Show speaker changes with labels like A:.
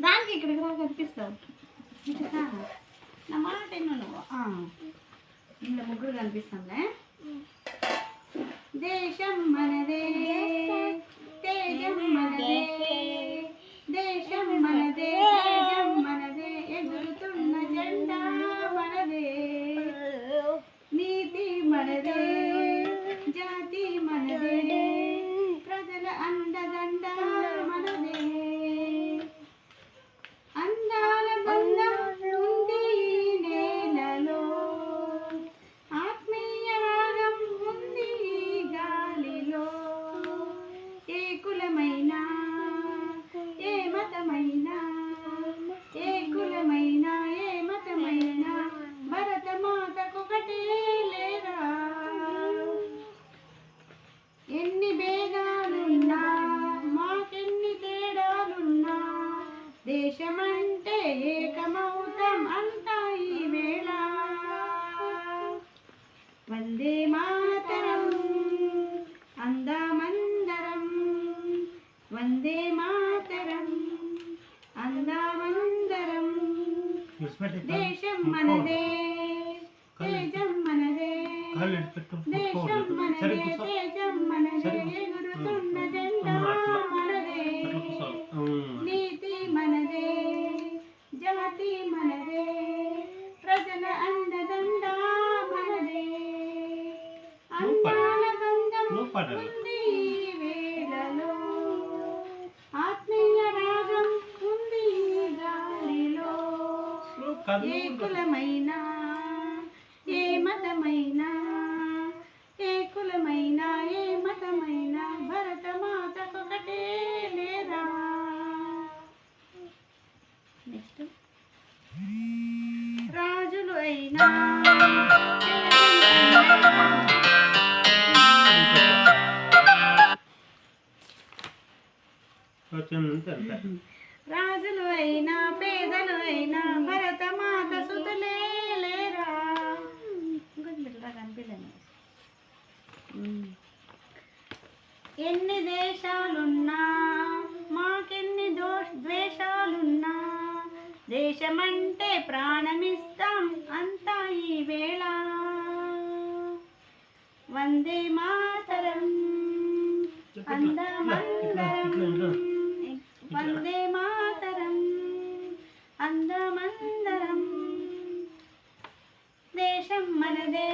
A: దానికి ఇక్కడికి రా కనిపిస్తావు నా మాట ఎన్నో నువ్వు. ముగ్గురు కనిపిస్తుందే దేశం మనదే తేజం మనదే దేశం మనదే తేజం మనదే ఎగురుతున్న జెండా మనదే నీతి మనదే. దేశమంటే ఏకమౌతం అంతా ఈ వేళ వందే మాతరం అందామందరం. వందే మాతరం అందామందరం. దేశం మనదే తేజం మనదే. దేశం మనదే తేజం మనదే. ఎగురుతున్న జెండా
B: నువ్వు పాడాలి.
A: ఏ కులమైనా ఏ మతమైనా ఏ కులమైనా ఏ మతమైనా భరత మాతకొకటే లేదా నెక్స్ట్ రాజులు అయినా రాజులు అయినా పేదలు అయినా భరత మాత సుతులే లేరా? ఎన్ని దేశాలున్నా మాకెన్ని దోష ద్వేషాలున్నా దేశమంటే ప్రాణమిస్తాం అంతా ఈ వేళ. వందే మాతరం అందమందరం. వందే మాతరం అందమందరం దేశం మనదే.